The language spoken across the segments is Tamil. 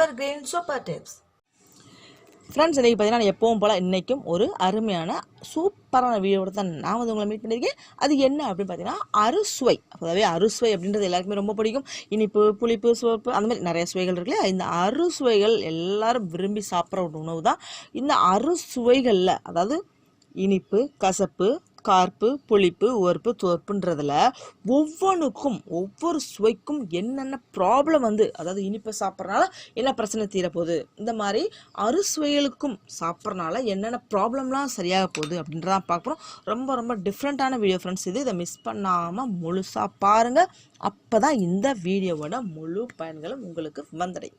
எவர் கிரீன் சூப்பர் டிப்ஸ் ஃப்ரெண்ட்ஸ் இன்றைக்கி பார்த்தீங்கன்னா நான் எப்பவும் போல் இன்றைக்கும் ஒரு அருமையான சூப்பரான வீடியோட தான் நான் வந்து உங்களை மீட் பண்ணியிருக்கேன். அது என்ன அப்படின்னு பார்த்தீங்கன்னா அறுசுவை. அதாவது அறுசுவை அப்படின்றது எல்லாருக்குமே ரொம்ப பிடிக்கும். இனிப்பு புளிப்பு சுவப்பு அந்த மாதிரி நிறைய சுவைகள் இருக்கு இந்த அறுசுவைகள் எல்லாரும் விரும்பி சாப்பிட்ற ஒரு உணவு தான் இந்த அறுசுவைகளில் அதாவது இனிப்பு கசப்பு கார்ப்பு புளிப்பு உவர்ப்பு துவர்ப்புன்றதில் ஒவ்வொன்றுக்கும் ஒவ்வொரு சுவைக்கும் என்னென்ன ப்ராப்ளம் வந்து அதாவது இனிப்பை சாப்பிட்றனால என்ன பிரச்சனை தீரப்போகுது? இந்த மாதிரி அறுசுவைகளுக்கும் சாப்பிட்றனால என்னென்ன ப்ராப்ளம்லாம் சரியாக போகுது அப்படின்றதான் பார்க்குறோம் ரொம்ப ரொம்ப டிஃப்ரெண்ட்டான வீடியோ ஃப்ரெண்ட்ஸ் இது இதை மிஸ் பண்ணாமல் முழுசாக பாருங்கள் அப்போ தான் இந்த வீடியோவோட முழு பயன்களும் உங்களுக்கு வந்தடையும்.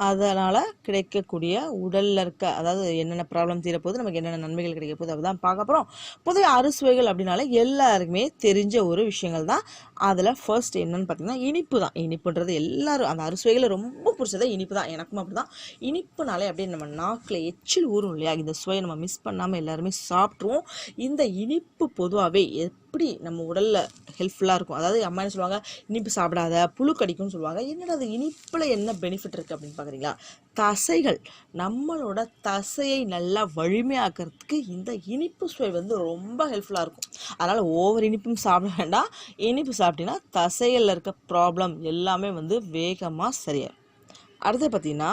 அதனால் கிடைக்கக்கூடிய உடலில் இருக்க அதாவது என்னென்ன ப்ராப்ளம் தீரப்போது நமக்கு என்னென்ன நன்மைகள் கிடைக்க போகுது அதுதான் பார்க்க போகிறோம் பொதுவாக அறுசுவைகள் அப்படின்னாலே எல்லாருக்குமே தெரிஞ்ச ஒரு விஷயங்கள் தான். அதில் ஃபர்ஸ்ட் என்னன்னு பார்த்தீங்கன்னா இனிப்பு தான். இனிப்புன்றது எல்லாரும் அந்த அறுசுவைகளை ரொம்ப பிடிச்சதே இனிப்பு தான். எனக்கும் அப்படி தான் இனிப்புனாலே அப்படியே நம்ம நாக்கில் எச்சில் ஊறும் இல்லையா? இந்த சுவையை நம்ம மிஸ் பண்ணாமல் எல்லாருமே சாப்பிட்ருவோம் இந்த இனிப்பு பொதுவாகவே எப்படி நம்ம உடலில் ஹெல்ப்ஃபுல்லாக இருக்கும். அதாவது அம்மா என்ன சொல்லுவாங்க இனிப்பு சாப்பிடாத புழு கடிக்கும்னு சொல்லுவாங்க. என்னடா அது இனிப்பில் என்ன பெனிஃபிட் இருக்குது அப்படின்னு பார்க்குறீங்களா தசைகள். நம்மளோட தசையை நல்லா வலிமையாக்கிறதுக்கு இந்த இனிப்பு சுவை வந்து ரொம்ப ஹெல்ப்ஃபுல்லாக இருக்கும். அதனால் ஓவர் இனிப்பும் சாப்பிட வேண்டாம். இனிப்பு சாப்பிட்டீங்கன்னா தசைகளில் இருக்க ப்ராப்ளம் எல்லாமே வந்து வேகமாக சரியாயிடும் அடுத்து பார்த்தீங்கன்னா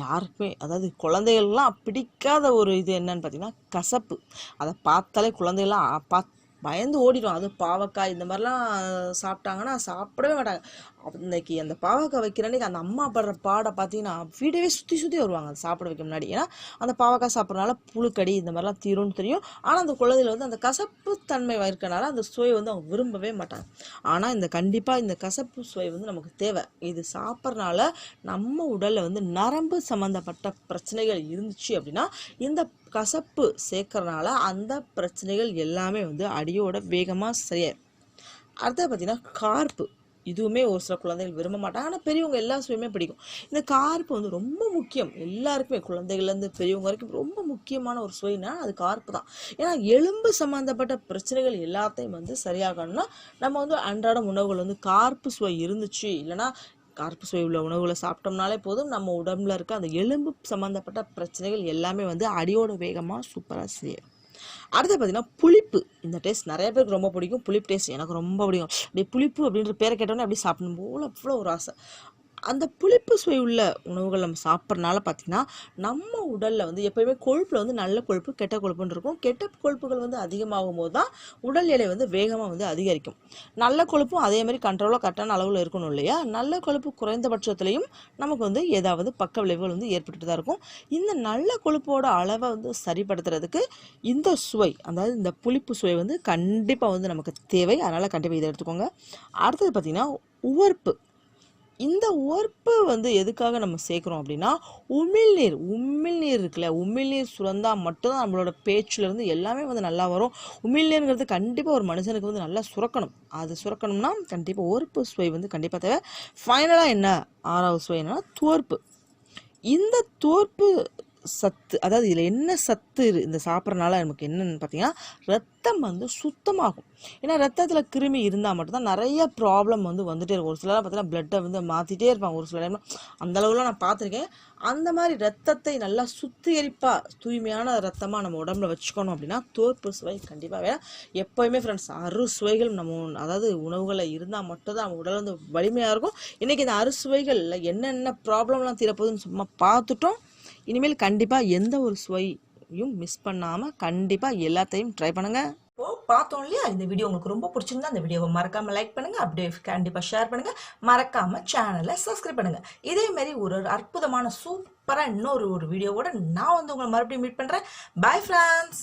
யாருக்குமே அதாவது குழந்தைகள்லாம் பிடிக்காத ஒரு இது என்னன்னு பார்த்தீங்கன்னா கசப்பு. அதை பார்த்தாலே குழந்தைகள்லாம் பார்த்து பயந்து ஓடிடும். அது பாவக்காய் இந்த மாதிரிலாம் சாப்பிட்டாங்கன்னா சாப்பிடவே மாட்டாங்க. அன்னைக்கு அந்த பாவக்காய் வைக்கிற அன்னைக்கு அந்த அம்மா படுற பாடை பார்த்தீங்கன்னா வீடவே சுற்றி சுற்றி வருவாங்க. அதை சாப்பிட வைக்க முன்னாடி. ஏன்னா அந்த பாவக்காய் சாப்பிட்றனால புழுக்கடி இந்த மாதிரிலாம் தீரும்னு தெரியும். ஆனால் அந்த குழந்தைகள் வந்து அந்த கசப்பு தன்மை இருக்கனால அந்த சுவை வந்து அவங்க விரும்பவே மாட்டாங்க. ஆனால் இந்த கண்டிப்பாக இந்த கசப்பு சுவை வந்து நமக்கு தேவை. இது சாப்பிட்றனால நம்ம உடலில் வந்து நரம்பு சம்மந்தப்பட்ட பிரச்சனைகள் இருந்துச்சு அப்படின்னா இந்த கசப்பு சேர்க்கறனால அந்த பிரச்சனைகள் எல்லாமே வந்து அடியோட வேகமாக சரியாயிடும் அடுத்தது பார்த்தீங்கன்னா கார்ப்பு. இதுவுமே ஒரு சில குழந்தைகள் விரும்ப மாட்டாங்க. ஆனால் பெரியவங்க எல்லா சுவையுமே பிடிக்கும். இந்த கார்ப்பு வந்து ரொம்ப முக்கியம். எல்லாருக்குமே குழந்தைகள்லேருந்து பெரியவங்க வரைக்கும் ரொம்ப முக்கியமான ஒரு சுவைனா அது கார்ப்பு தான். ஏன்னா எலும்பு சம்மந்தப்பட்ட பிரச்சனைகள் எல்லாத்தையும் வந்து சரியாகணும்னா நம்ம வந்து அன்றாட உணவுகள் வந்து கார்ப்பு சுவை இருந்துச்சு. இல்லைன்னா கார்ப்பு சுவை உள்ள உணவுகளை சாப்பிட்டோம்னாலே போதும் நம்ம உடம்புல இருக்க அந்த எலும்பு சம்மந்தப்பட்ட பிரச்சனைகள் எல்லாமே வந்து அடியோட வேகமாக சூப்பராக செய்யும். அடுத்து பார்த்தீங்கன்னா புளிப்பு. இந்த டேஸ்ட் நிறைய பேருக்கு ரொம்ப பிடிக்கும். புளிப்பு டேஸ்ட் எனக்கு ரொம்ப பிடிக்கும். அப்படியே புளிப்பு அப்படின்ற பேரை கேட்டோன்னே அப்படியே சாப்பிடணும் போல அவ்வளோ ஒரு ஆசை. அந்த புளிப்பு சுவை உள்ள உணவுகள் நம்ம சாப்பிட்றனால பார்த்திங்கன்னா நம்ம உடலில் வந்து எப்போயுமே கொழுப்பில் வந்து நல்ல கொழுப்பு கெட்ட கொழுப்புன்னு இருக்கும். கெட்ட கொழுப்புகள் வந்து அதிகமாகும் போது தான் உடல் எடை வந்து வேகமாக வந்து அதிகரிக்கும். நல்ல கொழுப்பும் அதே மாதிரி கண்ட்ரோலாக கரெக்டான அளவில் இருக்கணும் இல்லையா? நல்ல கொழுப்பு குறைந்தபட்சத்துலையும் நமக்கு வந்து ஏதாவது பக்க விளைவுகள் வந்து ஏற்பட்டுட்டு தான் இருக்கும். இந்த நல்ல கொழுப்போட அளவை வந்து சரிப்படுத்துறதுக்கு இந்த சுவை அதாவது இந்த புளிப்பு சுவை வந்து கண்டிப்பாக வந்து நமக்கு தேவை. அதனால் கண்டிப்பாக இதை எடுத்துக்கோங்க. அடுத்தது பார்த்திங்கன்னா உவர்ப்பு. இந்த உவர்ப்பு வந்து எதுக்காக நம்ம சேர்க்குறோம் அப்படின்னா உமிழ்நீர் உமிழ்நீர் இருக்குல்ல உமிழ்நீர் சுரந்தால் மட்டும்தான் நம்மளோட பேச்சுலேருந்து எல்லாமே வந்து நல்லா வரும். உமிழ்நீருங்கிறது கண்டிப்பாக ஒரு மனுஷனுக்கு வந்து நல்லா சுரக்கணும். அது சுரக்கணும்னா கண்டிப்பாக உவர்ப்பு சுவை வந்து கண்டிப்பாக தேவை. ஃபைனலாக என்ன? ஆறாவது சுவை என்னன்னா தோற்பு இந்த தோற்பு சத்து அதாவது இதில் என்ன சத்து இரு- இந்த சாப்பிட்றனால நமக்கு என்னன்னு பார்த்தீங்கன்னா ரத்தம் வந்து சுத்தமாகும். ஏன்னா ரத்தத்தில் கிருமி இருந்தால் மட்டும்தான் நிறைய ப்ராப்ளம் வந்து வந்துட்டே இருக்கும். ஒரு சிலர்லாம் பார்த்தீங்கன்னா பிளட்டை வந்து மாற்றிட்டே இருப்பாங்க. ஒரு சில டைம்ல அந்த அளவுலாம் நான் பார்த்துருக்கேன் அந்த மாதிரி ரத்தத்தை நல்லா சுத்திகரிப்பாக தூய்மையான ரத்தமாக நம்ம உடம்புல வச்சுக்கணும் அப்படின்னா தோற்பு சுவை கண்டிப்பாக வேணும். எப்போயுமே ஃப்ரெண்ட்ஸ் அறுசுவைகள் நம்ம அதாவது உணவுகளில் இருந்தால் மட்டும்தான் நம்ம உடல் வந்து வலிமையாக இருக்கும். இன்றைக்கி இந்த அறுசுவைகளில் என்னென்ன ப்ராப்ளம்லாம் தீரப்போகுதுன்னு சும்மா பார்த்துட்டோம் இனிமேல் கண்டிப்பாக எந்த ஒரு சுவையும் மிஸ் பண்ணாமல் கண்டிப்பாக எல்லாத்தையும் ட்ரை பண்ணுங்கள் இப்போ பார்த்தோம் இல்லையா? இந்த வீடியோ உங்களுக்கு ரொம்ப பிடிச்சிருந்தா அந்த வீடியோவை மறக்காம லைக் பண்ணுங்க அப்படியே கண்டிப்பா ஷேர் பண்ணுங்க. மறக்காம சேனலை சப்ஸ்கிரைப் பண்ணுங்க. இதே மாதிரி ஒரு ஒரு அற்புதமான சூப்பரா இன்னொரு ஒரு வீடியோவோட நான் வந்து உங்களை மறுபடியும் மீட் பண்றேன். Bye friends